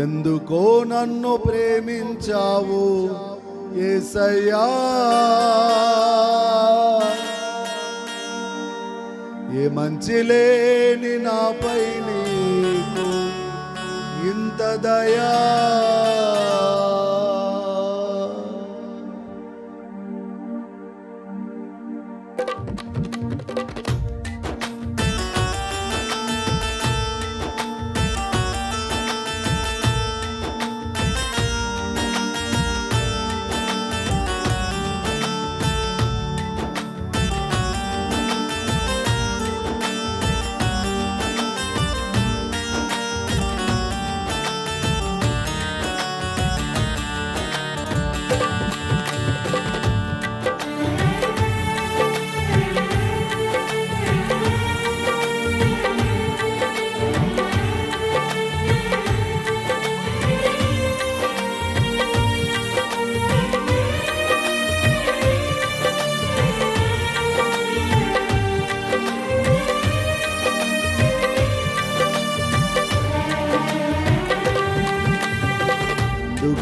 ఎందుకో నన్ను ప్రేమించావు ఏసయ్యా. ఏ మంచి లేని నాపై నీకు ఇంత దయా.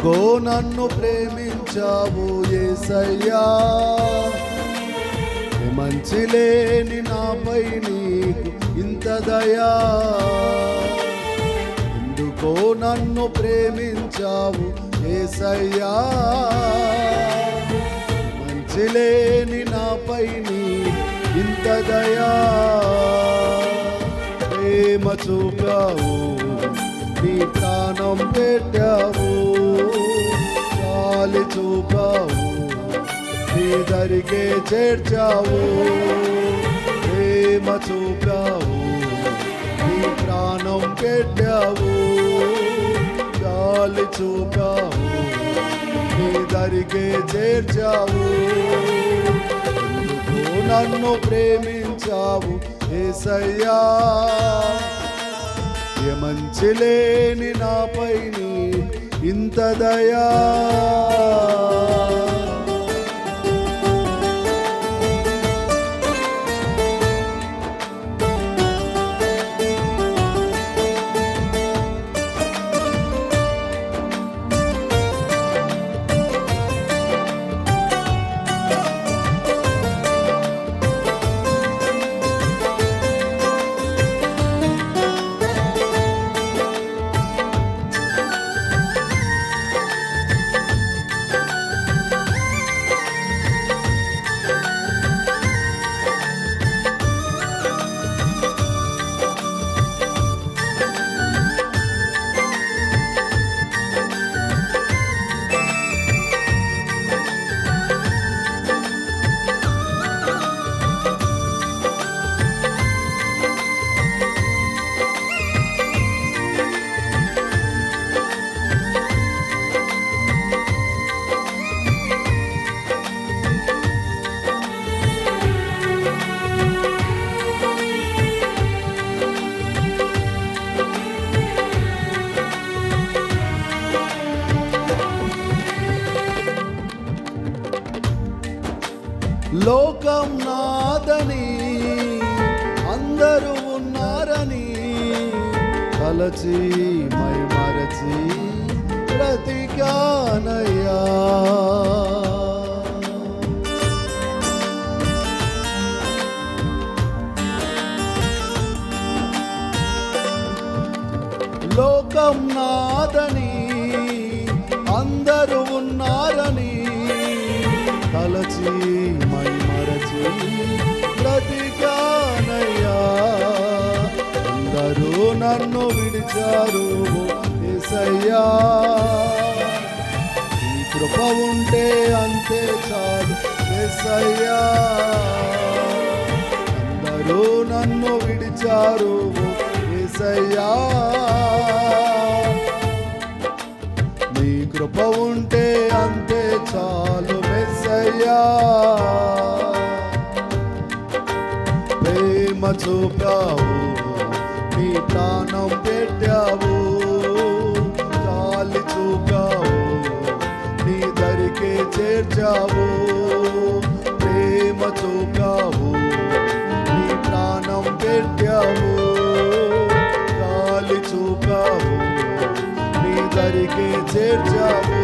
ఎందుకో నన్ను ప్రేమించావు ఏసయ్యా. మంచి లేని నాపై నీకు ఇంత దయా. ఎందుకో నన్ను ప్రేమించావు ఏసయ్యా. మంచి లేని నాపై నీ ఇంత దయా. ప్రేమ చూపావు నీ ప్రాణం పెట్టావు. గాలి చూపావు పేదరికే చేర్చావు. ప్రేమ చూపావు నీ ప్రాణం పెట్టావు. గాలి చూపావు పేదరికే చేర్చావు. నన్ను ప్రేమించావు ఏసయ్యా. ఏ మంచి లేని నాపై ఇంత దయా లోకం నాదని అందరూ ఉన్నారని తలచి మై మరచి బ్రతికానయ్యా లోకం నాదని విడిచారు ఏసయ్యా. ఈ కృప ఉంటే అంతే చాలు ఏసయ్యా. అందరూ నన్ను విడిచారు ఏసయ్యా. నీ కృప ఉంటే అంతే చాలు మెస్సయ్యా ప్రేమ చూపావు ప్రాణం పెట్టావు చాలి చూపావు నీ దరికే చేర్చావు ప్రేమ చూపావు నీ ప్రాణం పెట్టావు చాలి చూపావు నీ చేర్చావు.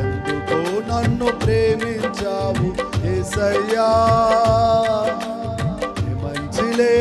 ఎందుకో నన్ను ప్రేమించావు ఏసయ్యా మంచిలే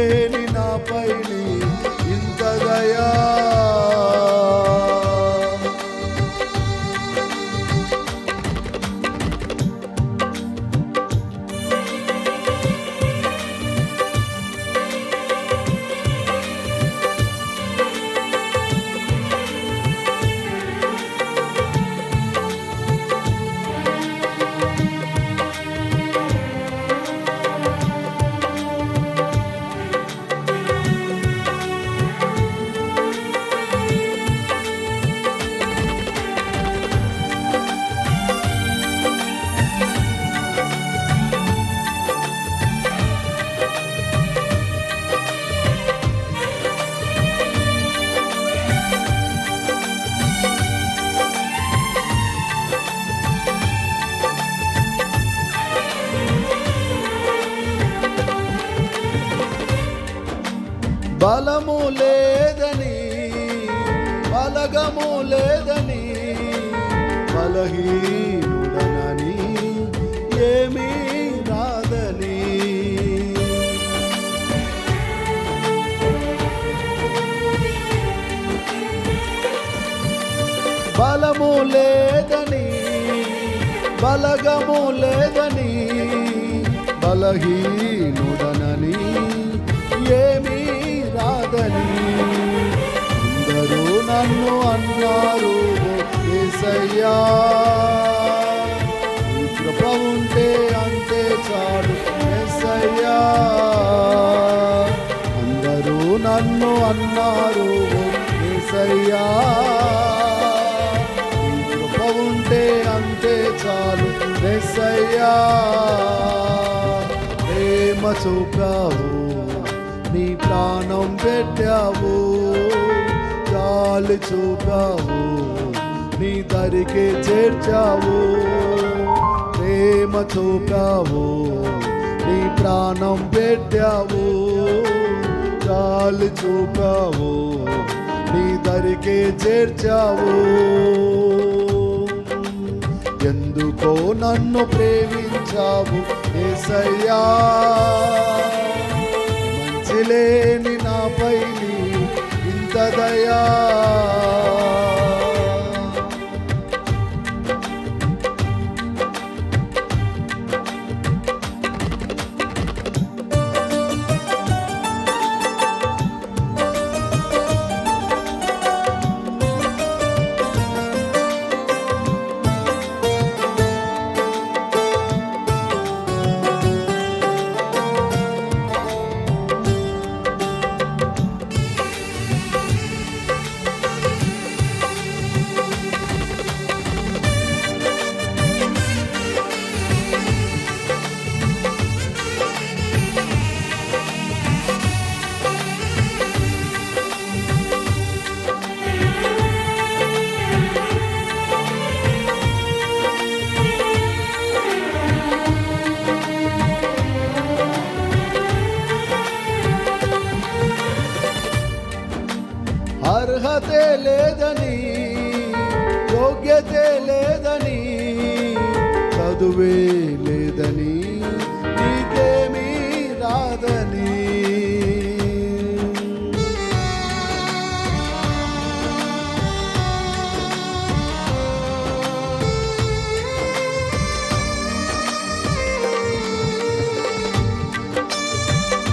బలము లేదని బలగము లేదని బలహీనుడనని ఏమీ రాదని. బలము లేదని బలగము లేదని బలహీనుడనని ఏమీ రాదని అందరూ నన్ను అన్నారు ఏసయ్యా కృప ఉంటే అంతే చాలు ఏసయ్యా. అందరూ నన్ను అన్నారు ఏసయ్యా కృప ఉంటే అంతే చాలు ఏసయ్యా. ప్రేమ చూపావు నీ ప్రాణం పెట్టావు చాలు చూపావు నీ దరికి చేర్చావు ప్రేమ చూపావు నీ ప్రాణం పెట్టావు చాలు చూపావు నీ దరికి చేర్చావు. ఎందుకో నన్ను ప్రేమించావు ఏసయ్యా? చదువే లేదని నీకేమీ రాదని.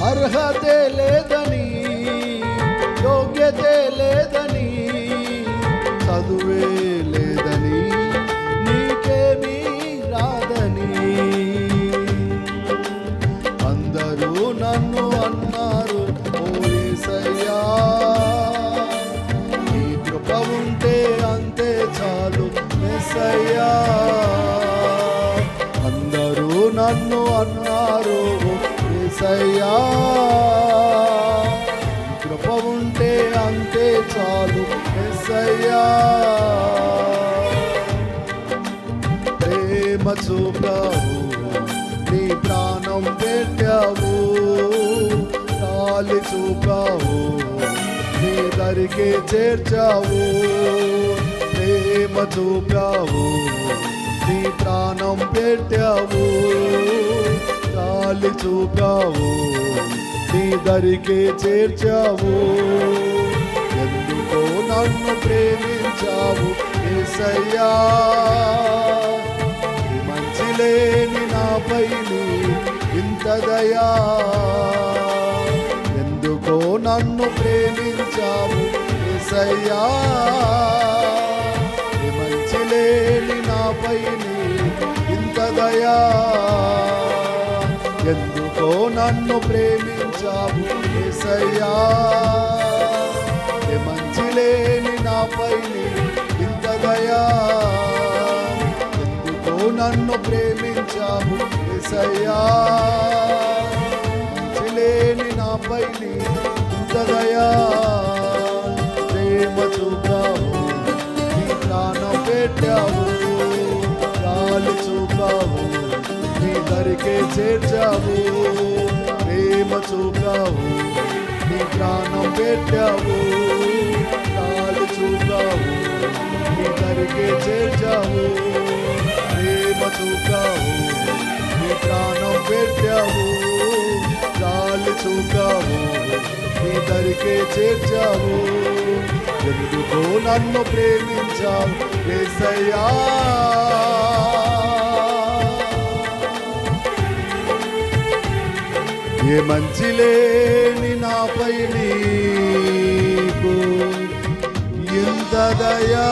అర్హతే లేదని యోగ్యతే లేదని చదువే మెస్సయ్యా అందరూ నన్ను అన్నారు ఏసయ్యా కృప ఉంటే అంతే చాలు ఎస్సయ్యా ప్రేమ చూపావు నీ ప్రాణం పెట్టావు తాలి చూపావు నీ దరికే చేర్చావు. ప్రేమ చూపావు నీ ప్రాణం పెట్టావు. గాలి చూపావు నీ దరికే చేర్చావు. ఎందుకో నన్ను ప్రేమించావు ఏసయ్యా. మంచి లేని నాపై నీ ఇంత దయా. ఎందుకో నన్ను ప్రేమించావు ఏసయ్యా. నాపై ఇంత దయా. ఎందుకో నన్ను ప్రేమించావు ఏసయ్యా. ఏ మంచి లేని నాపై ఇంత దయా. ఎందుకో నన్ను ప్రేమించావు ఏసయ్యా. మంచి లేని నాపై ఇంత దయా. ప్రేమ చూపావు ప్రాణం పెట్టావు నీ చేర్చావు. ప్రేమ చూపావు. నీ ప్రాణం పెట్టావు. కాలు చూపావు. నీ దరికే చేర్చావు. ప్రేమ చూపావు. నీ ప్రాణం పెట్టావు. కాలు చూపావు. నీ దరికే చేర్చావు. ఎందుకో నన్ను ప్రేమించావు ఏసయ్యా. ఏ మంచి లేని నాపై నీకు ఎంత దయా